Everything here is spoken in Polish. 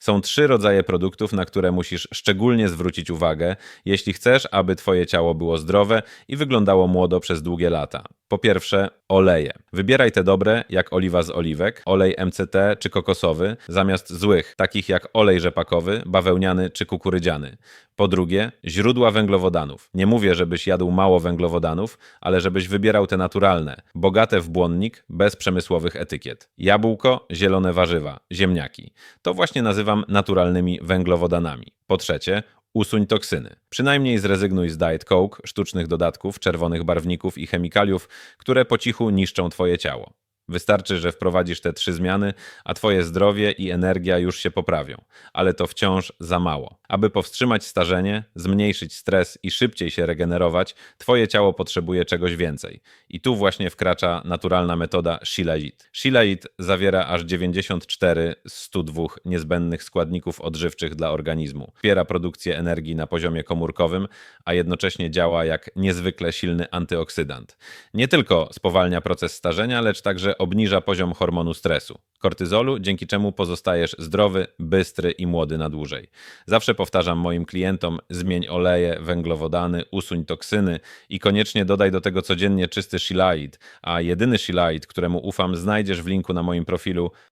Są trzy rodzaje produktów, na które musisz szczególnie zwrócić uwagę, jeśli chcesz, aby Twoje ciało było zdrowe i wyglądało młodo przez długie lata. Po pierwsze, oleje. Wybieraj te dobre, jak oliwa z oliwek, olej MCT czy kokosowy, zamiast złych, takich jak olej rzepakowy, bawełniany czy kukurydziany. Po drugie, źródła węglowodanów. Nie mówię, żebyś jadł mało węglowodanów, ale żebyś wybierał te naturalne, bogate w błonnik, bez przemysłowych etykiet. Jabłko, zielone warzywa, ziemniaki. To właśnie nazywam naturalnymi węglowodanami. Po trzecie, Usuń toksyny. Przynajmniej zrezygnuj z Diet Coke, sztucznych dodatków, czerwonych barwników i chemikaliów, które po cichu niszczą Twoje ciało. Wystarczy, że wprowadzisz te trzy zmiany, a Twoje zdrowie i energia już się poprawią, ale to wciąż za mało. Aby powstrzymać starzenie, zmniejszyć stres i szybciej się regenerować, Twoje ciało potrzebuje czegoś więcej. I tu właśnie wkracza naturalna metoda Shilajit. Shilajit zawiera aż 94 z 102 niezbędnych składników odżywczych dla organizmu. Wspiera produkcję energii na poziomie komórkowym, a jednocześnie działa jak niezwykle silny antyoksydant. Nie tylko spowalnia proces starzenia, lecz także obniża poziom hormonu stresu, kortyzolu, dzięki czemu pozostajesz zdrowy, bystry i młody na dłużej. Zawsze powtarzam moim klientom: zmień oleje, węglowodany, usuń toksyny i koniecznie dodaj do tego codziennie czysty shilajit, a jedyny shilajit, któremu ufam, znajdziesz w linku na moim profilu